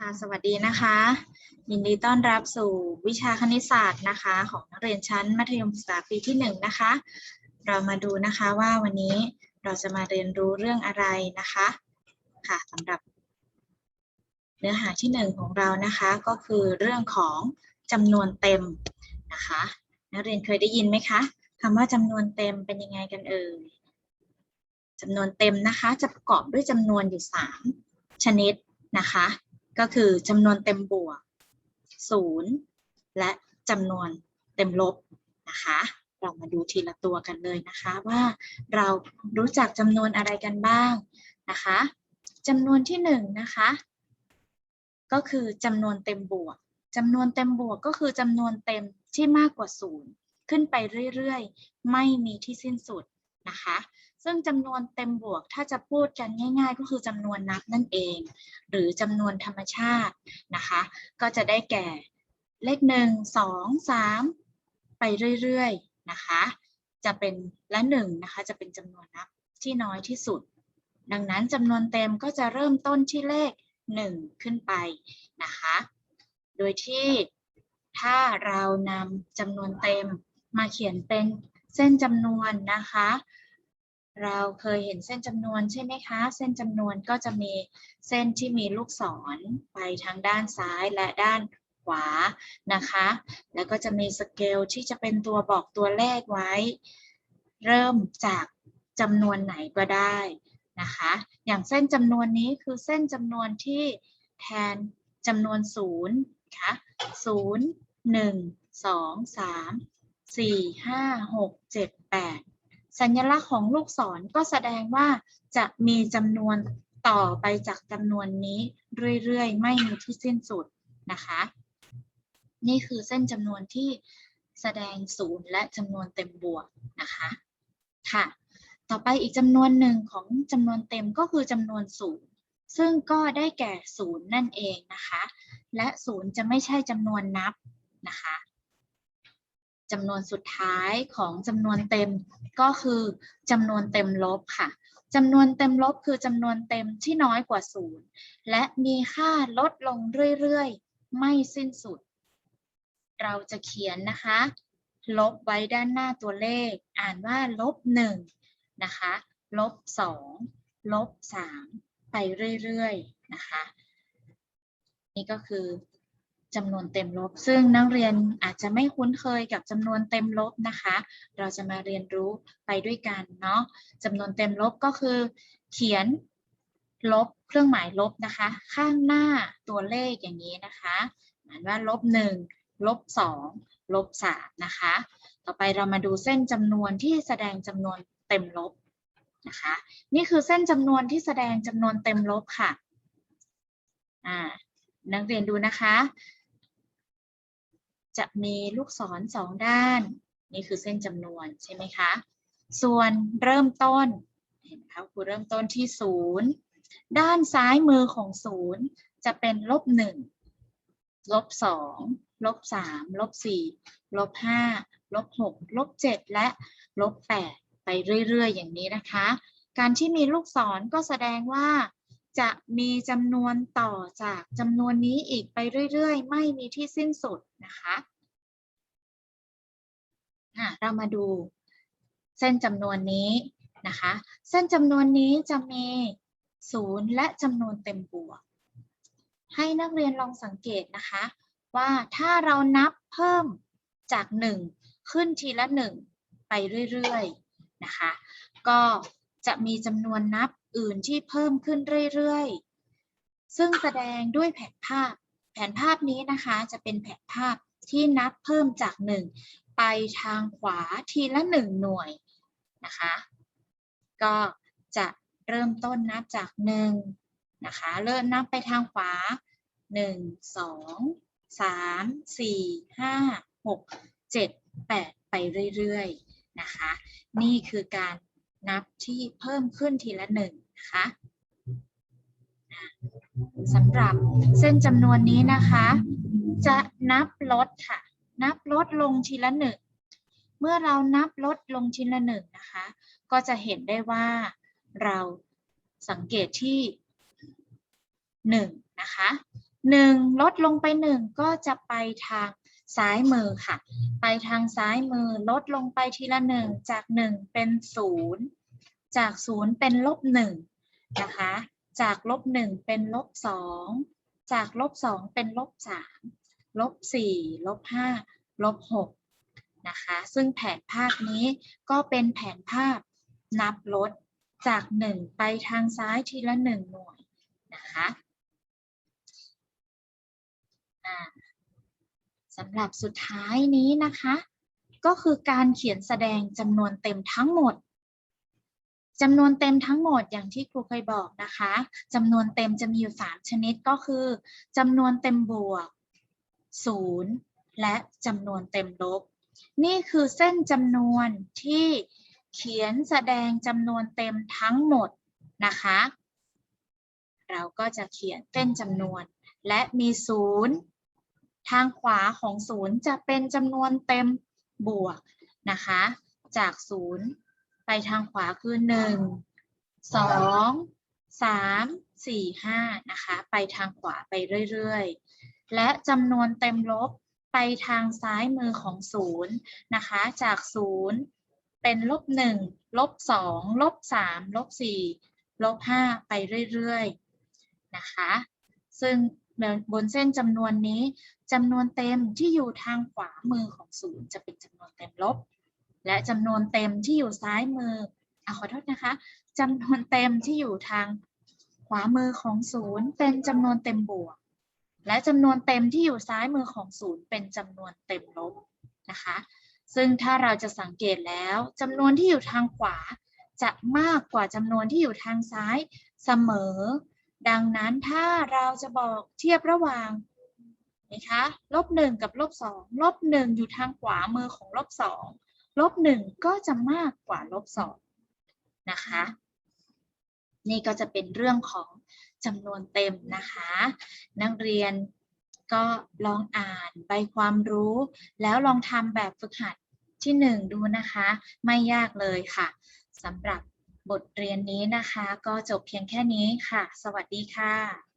ค่ะ สวัสดีนะคะ ยินดีต้อนรับสู่วิชาคณิตศาสตร์นะคะ ของนักเรียนชั้นมัธยมศึกษาปีที่หนึ่งนะคะ เรามาดูนะคะว่าวันนี้เราจะมาเรียนรู้เรื่องอะไรนะคะค่ะสำหรับ เนื้อหาที่หนึ่งของเรานะคะก็คือเรื่องของจำนวนเต็มนะคะ นักเรียนเคยได้ยินไหมคะคำว่าจำนวนเต็มเป็นยังไงกันเอ่ยจำนวนเต็มนะคะ จะประกอบด้วยจำนวนอยู่สามชนิดนะคะ ก็คือจำนวนเต็มบวกศูนย์และจำนวนเต็มลบนะคะ เรามาดูทีละตัวกันเลยนะคะว่าเรารู้จักจำนวนอะไรกันบ้างนะคะจำนวนที่หนึ่งนะคะ ก็คือจำนวนเต็มบวกจำนวนเต็มบวกก็คือจำนวนเต็มที่มากกว่าศูนย์ขึ้นไปเรื่อยๆ ไม่มีที่สิ้นสุด นะคะ ซึ่งจำนวนเต็มบวกถ้าจะพูดกันง่าย ๆ ก็คือจำนวนนับนั่นเอง หรือจำนวนธรรมชาตินะคะ ก็จะได้แก่เลขหนึ่งสองสามไปเรื่อยๆนะคะ จะเป็นและหนึ่งนะคะ จะเป็นจำนวนนับที่น้อยที่สุด ดังนั้นจำนวนเต็มก็จะเริ่มต้นที่เลขหนึ่งขึ้นไปนะคะ โดยที่ถ้าเรานำจำนวนเต็มมาเขียนเป็นเส้นจำนวนนะคะ เราเคยเห็นเส้นจำนวนใช่ไหมคะ เส้นจำนวนก็จะมีเส้นที่มีลูกศรไปทางด้านซ้ายและด้านขวานะคะ แล้วก็จะมีสเกลที่จะเป็นตัวบอกตัวเลขไว้ เริ่มจากจำนวนไหนก็ได้นะคะ อย่างเส้นจำนวนนี้คือเส้นจำนวนที่แทนจำนวนศูนย์ค่ะศูนย์หนึ่งสอง สัญลักษณ์ของลูกศรก็แสดงว่าจะมีจำนวนต่อไปจากจำนวนนี้เรื่อยๆ ไม่มีที่สิ้นสุดนะคะ นี่คือเส้นจำนวนที่แสดงศูนย์และจำนวนเต็มบวกนะคะค่ะ ต่อไปอีกจำนวนหนึ่งของจำนวนเต็มก็คือจำนวนศูนย์ซึ่งก็ได้แก่ศูนย์นั่นเองนะคะ และศูนย์จะไม่ใช่จำนวนนับนะคะ จำนวนสุดท้ายของจำนวนเต็มก็คือจำนวนเต็มลบค่ะจำนวนเต็มลบคือจำนวนเต็มที่น้อยกว่าศูนย์และมีค่าลดลงเรื่อยๆ ไม่สิ้นสุด เราจะเขียนนะคะ ลบไว้ด้านหน้าตัวเลข อ่านว่าลบหนึ่งนะคะ ลบสองลบสามไปเรื่อยๆ นะคะ นี่ก็คือ จำนวนเต็มลบ ซึ่งนักเรียนอาจจะไม่คุ้นเคยกับจำนวนเต็มลบนะคะ เราจะมาเรียนรู้ไปด้วยกันเนาะจำนวนเต็มลบก็คือ เขียนลบเครื่องหมายลบนะคะ ข้างหน้าตัวเลขอย่างนี้นะคะหมายว่าลบหนึ่งลบสองลบสามนะคะ ต่อไปเรามาดูเส้นจำนวนที่แสดงจำนวนเต็มลบนะคะ นี่คือเส้นจำนวนที่แสดงจำนวนเต็มลบค่ะ อ่านักเรียนดูนะคะ จะมีลูกศรสองด้าน นี่คือเส้นจำนวนใช่ไหมคะ ส่วนเริ่มต้นเห็นไหมคะคือเริ่มต้นที่ศูนย์ด้านซ้ายมือของศูนย์จะเป็นลบหนึ่งลบสองลบสามลบสี่ลบห้าลบหกลบเจ็ดและลบแปดไปเรื่อย ๆ อย่างนี้นะคะ การที่มีลูกศรก็แสดงว่า จะมีจำนวนต่อจากจำนวนนี้อีกไปเรื่อยๆ ไม่มีที่สิ้นสุดนะคะอะเรามาดูเส้นจำนวนนี้นะคะ เส้นจำนวนนี้จะมีศูนย์และจำนวนเต็มบวก ให้นักเรียนลองสังเกตนะคะ ว่าถ้าเรานับเพิ่มจากหนึ่งขึ้นทีละหนึ่งไปเรื่อยๆนะคะ ก็จะมีจำนวนนับ อื่นที่เพิ่มขึ้นเรื่อย ๆ ซึ่งแสดงด้วยแผนภาพ แผนภาพนี้นะคะจะเป็นแผนภาพที่นับเพิ่มจากหนึ่งไปทางขวาทีละหนึ่งหน่วยนะคะ ก็จะเริ่มต้นนับจากหนึ่งนะคะ เริ่มนับไปทางขวาหนึ่งสองสามสี่ห้าหกเจ็ดแปดไปเรื่อย ๆ นะคะ นี่คือการนับที่เพิ่มขึ้นทีละหนึ่ง นะคะสำหรับเส้นจำนวนนี้นะคะ จะนับลดค่ะ นับลดลงทีละหนึ่งเมื่อเรานับลดลงทีละหนึ่งนะคะ ก็จะเห็นได้ว่าเราสังเกตที่หนึ่งนะคะหนึ่งลดลงไปหนึ่งก็จะไปทางซ้ายมือค่ะ ไปทางซ้ายมือลดลงไปทีละหนึ่งจากหนึ่งเป็นศูนย์ จากศูนย์เป็นลบหนึ่งนะคะ จากลบหนึ่งเป็นลบสองจากลบสองเป็นลบสามลบสี่ลบห้าลบหกนะคะ ซึ่งแผนภาพนี้ก็เป็นแผนภาพนับลดจากหนึ่งไปทางซ้ายทีละหนึ่งหน่วยนะคะสำหรับสุดท้ายนี้นะคะ ก็คือการเขียนแสดงจำนวนเต็มทั้งหมด จำนวนเต็มทั้งหมดอย่างที่ครูเคยบอกนะคะจำนวนเต็มจะมีอยู่ 3 ชนิดก็คือจำนวนเต็มบวก 0 และจำนวนเต็มลบ นี่คือเส้นจำนวนที่เขียนแสดงจำนวนเต็มทั้งหมดนะคะ เราก็จะเขียนเส้นจำนวน และมีศูนย์ทางขวาของศูนย์จะเป็นจำนวนเต็มบวกนะคะ จากศูนย์ ไปทางขวาคือหนึ่งสองสามสี่ห้านะคะ ไปทางขวาไปเรื่อยๆ และจำนวนเต็มลบไปทางซ้ายมือของศูนย์นะคะ จากศูนย์เป็นลบหนึ่งลบสองลบสามลบสี่ลบห้าไปเรื่อยๆ นะคะ ซึ่งบนเส้นจำนวนนี้จำนวนเต็มที่อยู่ทางขวามือของศูนย์จะเป็นจำนวนเต็มลบ และจำนวนเต็มที่อยู่ซ้ายมืออะขอโทษนะคะจำนวนเต็มที่อยู่ทางขวามือของศูนย์เป็นจำนวนเต็มบวก และจำนวนเต็มที่อยู่ซ้ายมือของศูนย์เป็นจำนวนเต็มลบนะคะ ซึ่งถ้าเราจะสังเกตแล้วจำนวนที่อยู่ทางขวาจะมากกว่าจำนวนที่อยู่ทางซ้ายเสมอ ดังนั้นถ้าเราจะบอกเทียบระหว่างนะคะลบหนึ่งกับลบสองลบหนึ่งอยู่ทางขวามือของลบสอง ลบหนึ่งก็จะมากกว่าลบสองนะคะ นี่ก็จะเป็นเรื่องของจำนวนเต็มนะคะ นักเรียนก็ลองอ่านใบความรู้ แล้วลองทำแบบฝึกหัดที่หนึ่งดูนะคะ ไม่ยากเลยค่ะสำหรับบทเรียนนี้นะคะ ก็จบเพียงแค่นี้ค่ะ สวัสดีค่ะ